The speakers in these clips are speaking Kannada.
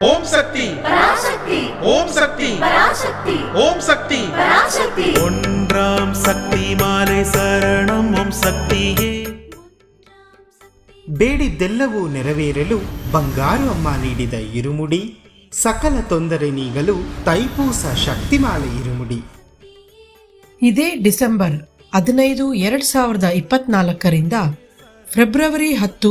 ಓಂ ಶಕ್ತಿ பராசக்தி ஓம் சக்தி பராசக்தி ஓம் சக்தி பராசக்தி ஒன்றாம் சக்தி மாலை சரணம் ஓம் சக்தியே ಬೇಡಿದ್ದೆಲ್ಲವೂ ನೆರವೇರಲು ಬಂಗಾರು ಅಮ್ಮ ನೀಡಿದ ಇರುಮುಡಿ ಸಕಲ ತೊಂದರೆ ನೀಗಲು ತೈಪೂಸ ಶಕ್ತಿಮಾಲೆ ಇರುಮುಡಿ ಇದೇ ಡಿಸೆಂಬರ್ ಹದಿನೈದು ಎರಡು ಸಾವಿರದ ಇಪ್ಪತ್ನಾಲ್ಕರಿಂದ ಫೆಬ್ರವರಿ ಹತ್ತು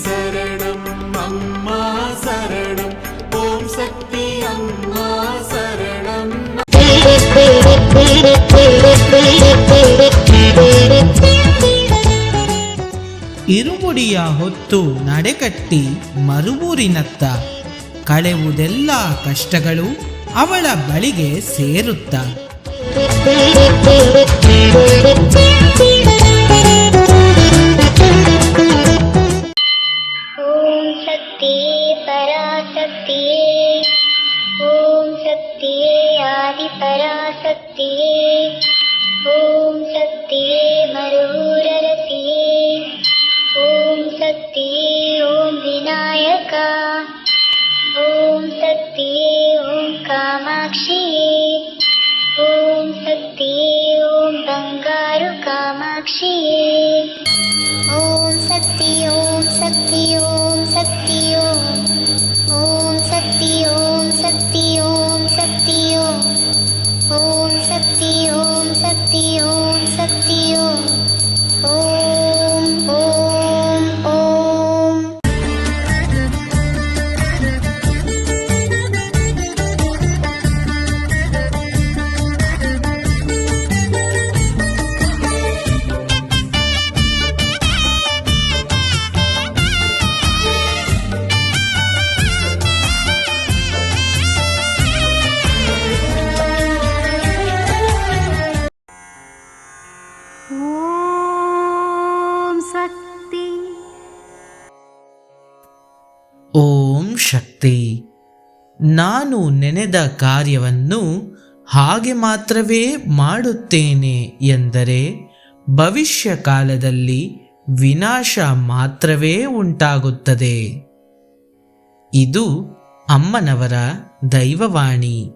சரணம் அம்மா சரணம் ஓம் சக்தி அம்மா சரணம் ಇರುಮುಡಿಯ ಹೊತ್ತು ನಡೆಕಟ್ಟಿ ಮರುಬೂರಿನತ್ತ ಕಳೆವುದೆಲ್ಲ ಕಷ್ಟಗಳು ಅವಳ ಬಳಿಗೆ ಸೇರುತ್ತ आदिपराशक्तिये ॐ शक्तिये मरुररसिये ॐ शक्तिये ॐ विनायका। ॐ शक्तिये ॐ कामाक्षिये ॐ शक्तिये ॐ बङ्गारु कामाक्षिये ॐ शक्ति ॐ शक्ति ॐ ಶಕ್ತಿ. ನಾನು ನೆನೆದ ಕಾರ್ಯವನ್ನು ಹಾಗೆ ಮಾತ್ರವೇ ಮಾಡುತ್ತೇನೆ ಎಂದರೆ ಭವಿಷ್ಯ ಕಾಲದಲ್ಲಿ ವಿನಾಶ ಮಾತ್ರವೇ ಉಂಟಾಗುತ್ತದೆ. ಇದು ಅಮ್ಮನವರ ದೈವವಾಣಿ.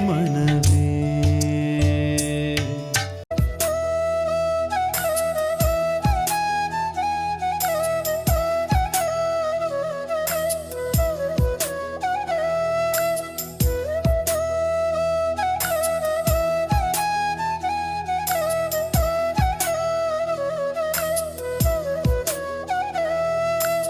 ಮನವೇ